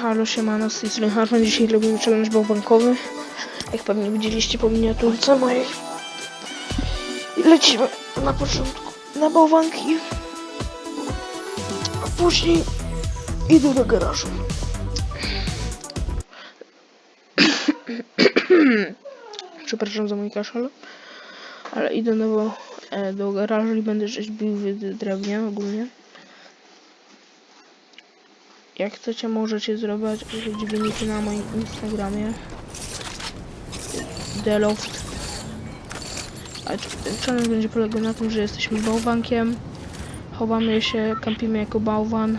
Halo, siemano, z tej strony Harman. Dzisiaj robimy challenge bałwankowy. Jak pewnie widzieliście po miniaturce mojej. I lecimy na początku na bałwanki. A później idę do garażu. Przepraszam za mój kaszel. Ale idę no, e, do garażu i będę rzeźbił w ogólnie. Jak chcecie, możecie zrobić dźwięki na moim Instagramie. Deloft. A ch- challenge będzie polegał na tym, że jesteśmy bałwankiem. Chowamy się, kampimy jako bałwan.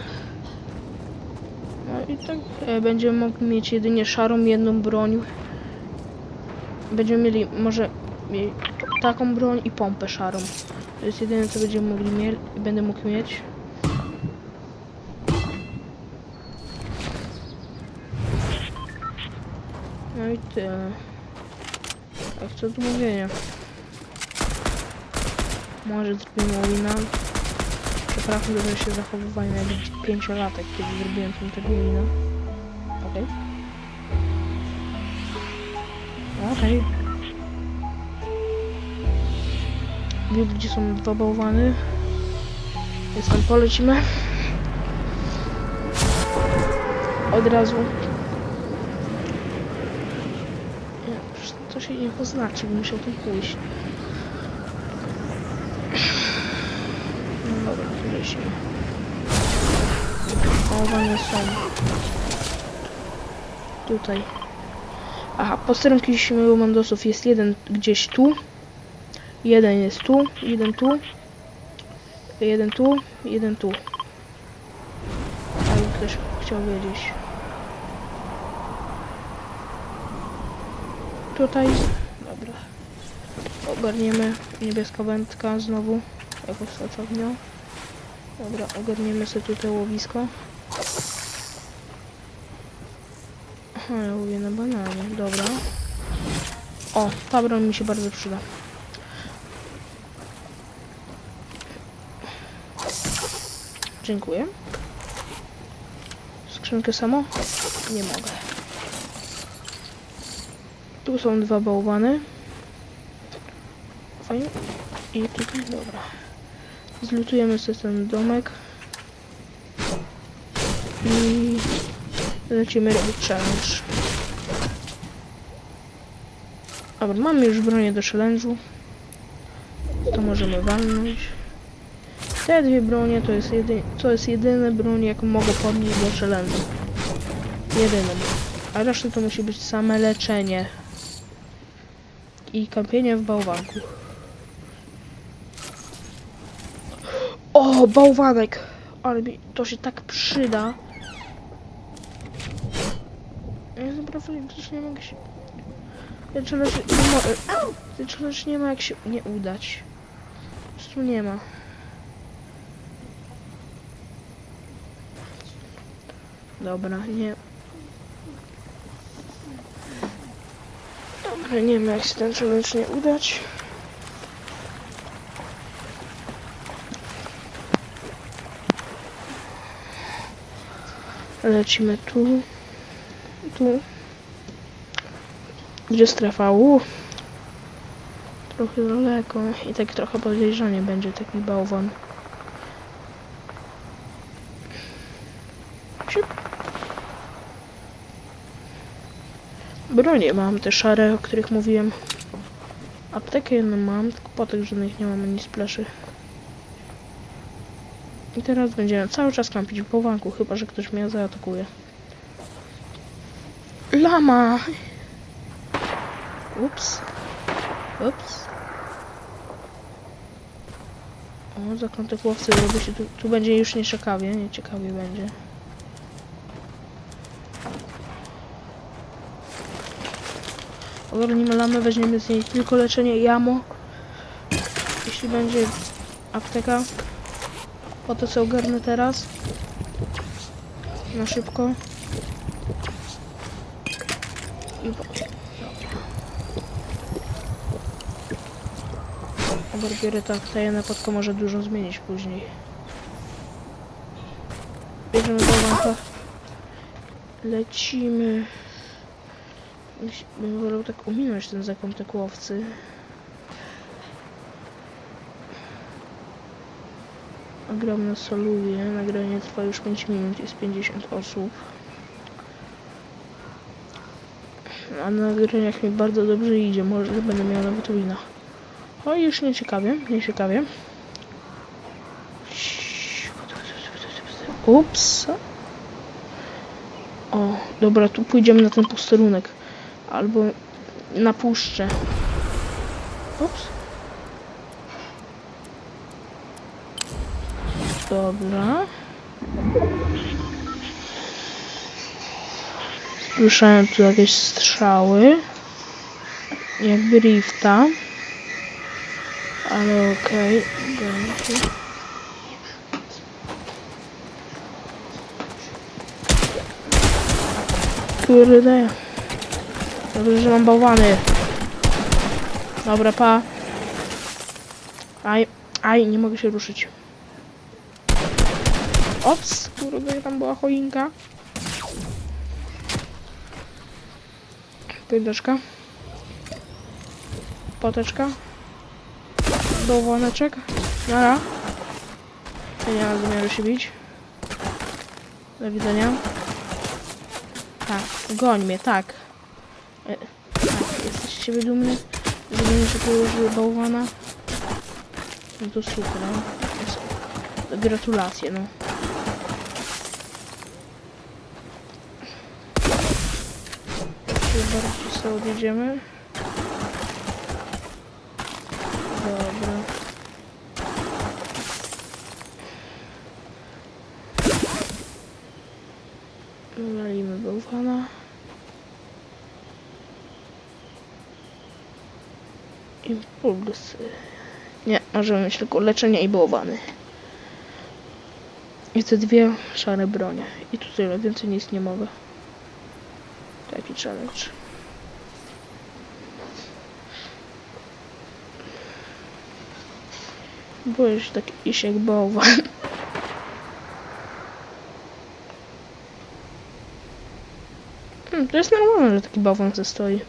No i tak e, będziemy mogli mieć jedynie szarą jedną broń. Będziemy mieli może taką broń i pompę szarą. To jest jedyne co będziemy mogli mieć będę mógł mieć. I tyle. Jak co tu mówienia? Może zrobimy wina. Przepraszam, że się zachowywałem jak pięciolatek, kiedy zrobiłem ten tego. Okej. Okej. Wiem, gdzie są dwa bałwany. Więc tam polecimy. Od razu Nie, to się nie poznaczy, bym musiał tu pójść. No dobra, tu lecimy. O, one są. Tutaj. Aha, posterunki mandosów jest jeden gdzieś tu. Jeden jest tu, jeden tu. Jeden tu, jeden tu. A ktoś chciał wiedzieć. Tutaj. Dobra. Ogarniemy niebieska wędka znowu. Jak ostatnio. Dobra, ogarniemy sobie tutaj łowisko. Ja łowię na bananie. Dobra. O, ta broń mi się bardzo przyda. Dziękuję. Skrzynkę samo? Nie mogę. Tu są dwa bałwany. Fajnie. I tutaj, dobra. Zlutujemy sobie ten domek. I lecimy robić challenge. Dobra, mamy już bronię do challenge'u. To możemy walnąć. Te dwie bronie to jest, jedy, to jest jedyne broń, jaką mogę podnieść do challenge'u. Jedyną. A reszta to musi być same leczenie i kampienie w bałwanku. O, bałwanek! Ale mi to się tak przyda. Ja naprawdę też nie mogę się... Challenge nie ma... Challenge nie ma jak się nie udać. Prostu nie ma. Dobra, nie... Nie wiem jak się ten challenge nie udać. Lecimy tu. Tu. Gdzie strefa? U. Trochę daleko. I tak trochę podejrzanie będzie taki bałwan. Bronie mam, te szare, o których mówiłem. Aptekę jedną mam, tylko po tych żadnych nie mam ani spleszy. I teraz będziemy cały czas kampić w bałwanku, chyba że ktoś mnie zaatakuje. Lama! Ups. Ups. O, zakątek łowcy robi się tu, tu będzie już nieciekawie, nieciekawie będzie. Ogarnimy lamę, weźmiemy z niej tylko leczenie i jamo. Jeśli będzie apteka, po to co ogarnę teraz. Na szybko. I. Ogarbiorę tak, tajemna podka może dużo zmienić później. Bierzemy bałwanka. Lecimy. Bym wolał tak ominąć ten zakątek łowcy. Ogromne soluje. Nagranie trwa już 5 minut, jest 50 osób. A na nagraniach mi bardzo dobrze idzie, może będę miał nawet wina. O, już nie ciekawie, nie ciekawie. Ups. O, dobra, tu pójdziemy na ten posterunek. Albo na puszczę. Ups. Dobra. Słyszałem tu jakieś strzały. Jakby rifta. Ale okej. Okay. Kurde. Dobrze, że mam bałwany. Dobra, pa. Aj, aj, nie mogę się ruszyć. Ops, kurde, tam była choinka. Pędeczka. Poteczka. Bałwaneczek. Nara. Ja nie mam zamiaru się bić. Do widzenia. Tak, goń mnie, tak. Z siebie dumny? Zrobienie się położyły bałwana? No to super, no. Gratulacje, no. Chyba bardzo sobie odjedziemy. Dobra. Walimy bałwana. Impulsy. Nie, możemy mieć tylko leczenie i bałwany. I te dwie szare bronie. I tu tyle, więcej nic nie mogę. Taki challenge. Boję się tak iść jak bałwan. Hmm, to jest normalne, że taki bałwan ze stoi.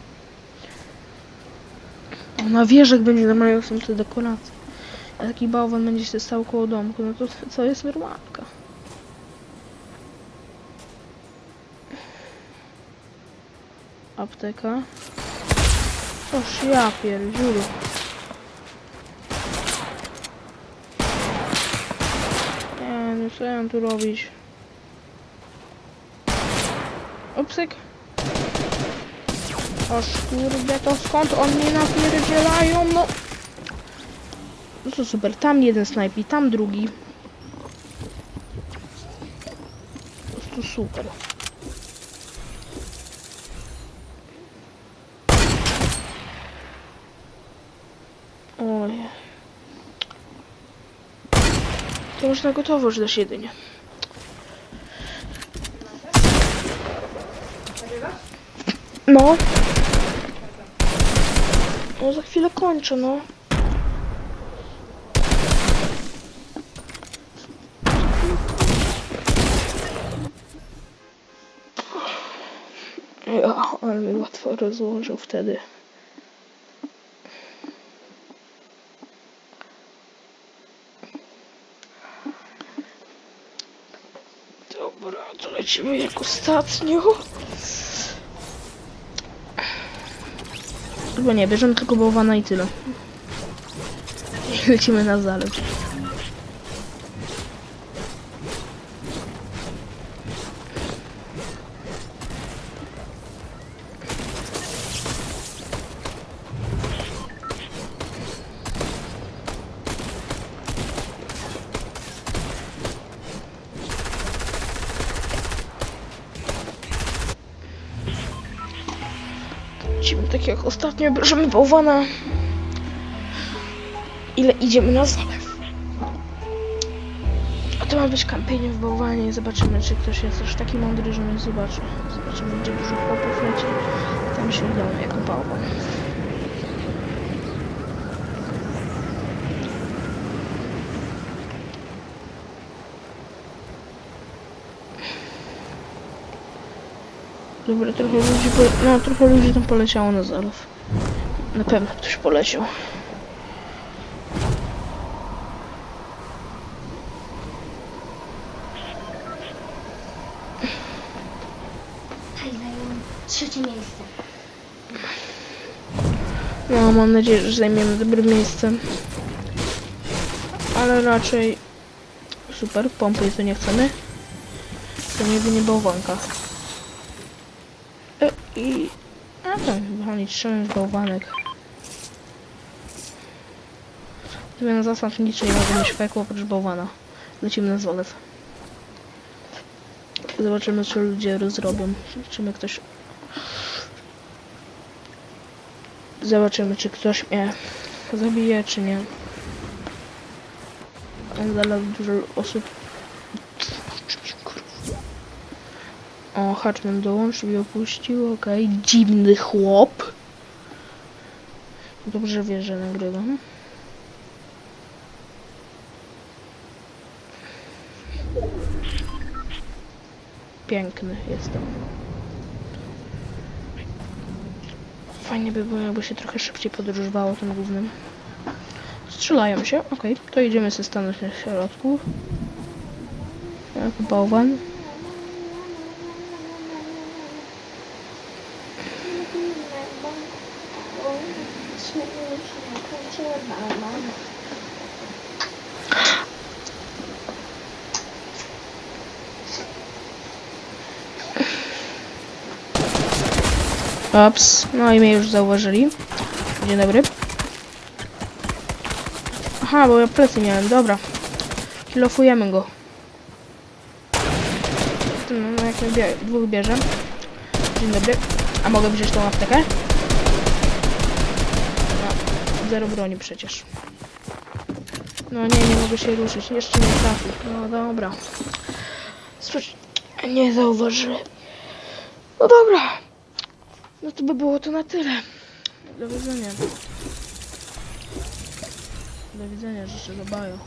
Na wieżach będzie normalnie są te dekoracje. A taki bałwan będzie się stał koło domku, no to co jest normalka. Apteka. Oż ja pierdziulu. Nie, no co ja mam tu robić? Upsyk. Oż kurde, to skąd oni napierdzielają? No. No to super, tam jeden snajpi, tam drugi. Po prostu super. Oj. To już na gotowo już dasz jedynie. No. No za chwilę kończę, no. Ja, ale mi łatwo rozłożył wtedy. Dobra, to lecimy jak ostatnio. Chyba nie, bierzemy tylko bałwana i tyle. I lecimy na zalew. Tak jak ostatnio, bierzemy bałwana. Ile idziemy na zalew. A to ma być kampienie w bałwanie. Zobaczymy, czy ktoś jest aż taki mądry, że mnie zobaczy. Zobaczymy, gdzie dużo chłopów leci. Tam się udało jako bałwan. Dobra, trochę ludzi, po... no trochę ludzi tam poleciało na zalew. Na pewno ktoś poleciał. Trzecie miejsce. No, mam nadzieję, że zajmiemy dobre miejsce. Ale raczej... Super, pompy to nie chcemy. To nie nie bałwanka. I... A tam, chyba z bałwanek. Zmiana zasad nic nie mogą mieć fajku oprócz bałwana. Lecimy na zalew. Zobaczymy, co ludzie rozrobią. Zobaczymy, ktoś Zobaczymy, czy ktoś mnie zabije, czy nie. Zaraz dużo osób. O, Hatchman dołączył i opuścił, okej. Dziwny chłop. Dobrze wie, że nagrywam. Piękny jestem. Fajnie by było, jakby się trochę szybciej podróżowało tym głównym. Strzelają się, okej. To idziemy stanąć na środku. Jak bałwan. Ops, no i mnie już zauważyli. Dzień dobry. Aha, bo ja plecy miałem, dobra. Kilofujemy go. No, no jak bie dwóch bierze. Dzień dobry. A mogę wziąć tą aptekę? No, zero broni przecież. No nie, nie mogę się ruszyć. Jeszcze nie trafił. No dobra. Spójrz, nie zauważyłem. No dobra. No to by było to na tyle. Do widzenia. Do widzenia, życzę baju.